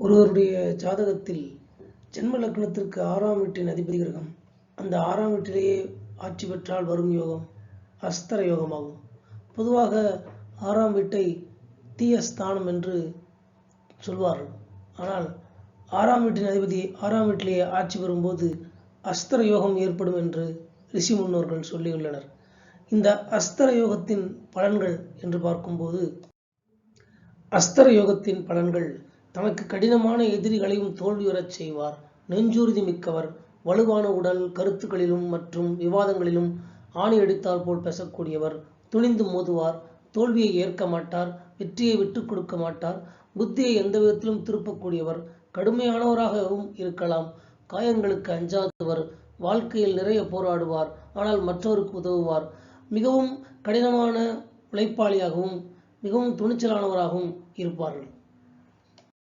ஒருவருடைய ஜாதகத்தில் ஜென்ம லக்னத்திற்கு ஆறாம் வீட்டின் அதிபதி கிரகம். அந்த ஆறாம் வீட்டிலேயே ஆட்சி பெற்றால் வரும் யோகம் அஸ்தர யோகமாகும். பொதுவாக ஆறாம் வீட்டை தீய ஸ்தானம் என்று சொல்வார்கள். ஆனால் ஆறாம் வீட்டின் அதிபதி ஆறாம் வீட்டிலேயே ஆட்சி பெறும்போது அஸ்தர யோகம் ஏற்படும் என்று ரிஷி முன்னோர்கள் சொல்லியுள்ளனர். இந்த அஸ்தர யோகத்தின் பலன்கள் என்று பார்க்கும்போது அஸ்தர யோகத்தின் பலன்கள் தனக்கு கடினமான எதிரிகளையும் தோல்வியுறச் செய்வார். நெஞ்சுறுதி மிக்கவர் வலுவான உடல் கருத்துக்களிலும் மற்றும் விவாதங்களிலும் ஆணி அடித்தால் போல் பேசக்கூடியவர். துணிந்து மோதுவார் தோல்வியை ஏற்க மாட்டார் வெற்றியை விட்டுக் கொடுக்க மாட்டார். புத்தியை எந்த விதத்திலும் திருப்பக்கூடியவர். கடுமையானவராகவும் இருக்கலாம். காயங்களுக்கு அஞ்சாதவர் வாழ்க்கையில் நிறைய போராடுவார் ஆனால் மற்றவருக்கு உதவுவார். மிகவும் கடினமான உழைப்பாளியாகவும் மிகவும் துணிச்சலானவராகவும் இருப்பார்கள்.